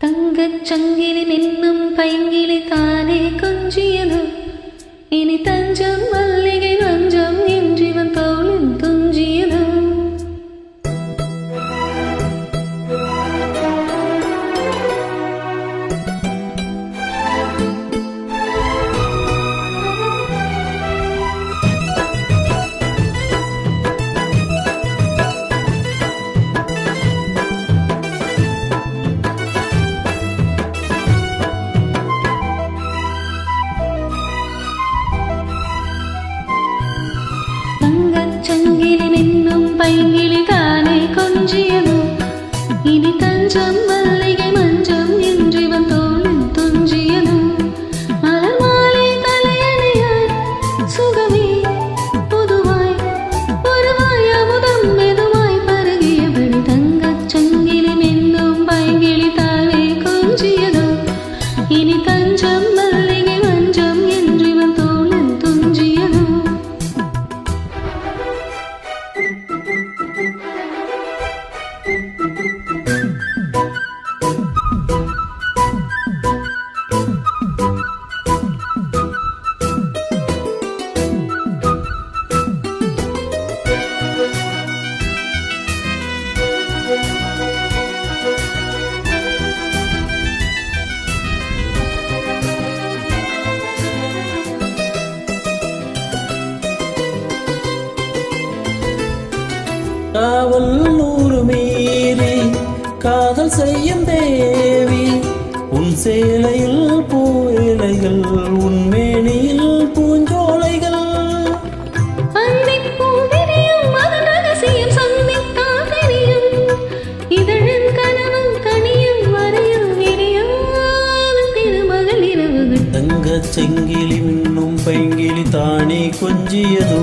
തങ്കച്ചങ്കിലി നിന്നും പൈങ്കിളി താനെ കൊഞ്ചിയതു. ഇനി തഞ്ചം മല്ലി நின்னும் தானே கொஞ்சியதோ? இனி தஞ்சம் மல்லிகை மஞ்சம் என்றிவன் தோளில் துஞ்சியதோ? மலர் மாலை சுகமே பொதுவாய் ஒருவாய் அமுதம் மெதுவாய் பருகியபடி தங்கச் சங்கிலி நின்னும் பைங்கிலி தானே இனி கடல்லூர் மீறி காதல் செய்யும் தேவி. உன் சேலையில் பூலைகள் உன் மேனியில் பூஞ்சோலைகள். செங்கிலி மின்னும் பைங்கிலி தானே கொஞ்சியதோ?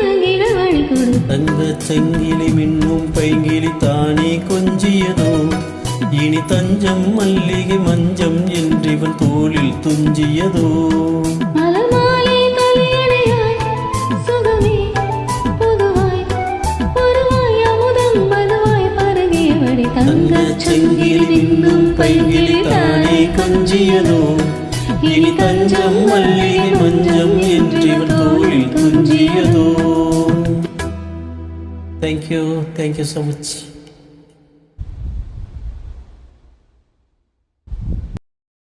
உலகிட வழி கொடு. தங்கச் செங்கிலி மின்னும் பைங்கிலி தானே கொஞ்சியதோ. இனி தஞ்சம் மல்லிகை மஞ்சம் என்றிவன் தோளில் துஞ்சியதோ. தங்கச் செங்கிலி மின்னும் பைங்கிலி தானே கஞ்சியதோ? இனி தஞ்சம் மல்லிகை மஞ்சம் என்றிவன் தோளில் துஞ்சியதோ? Thank you thank you so much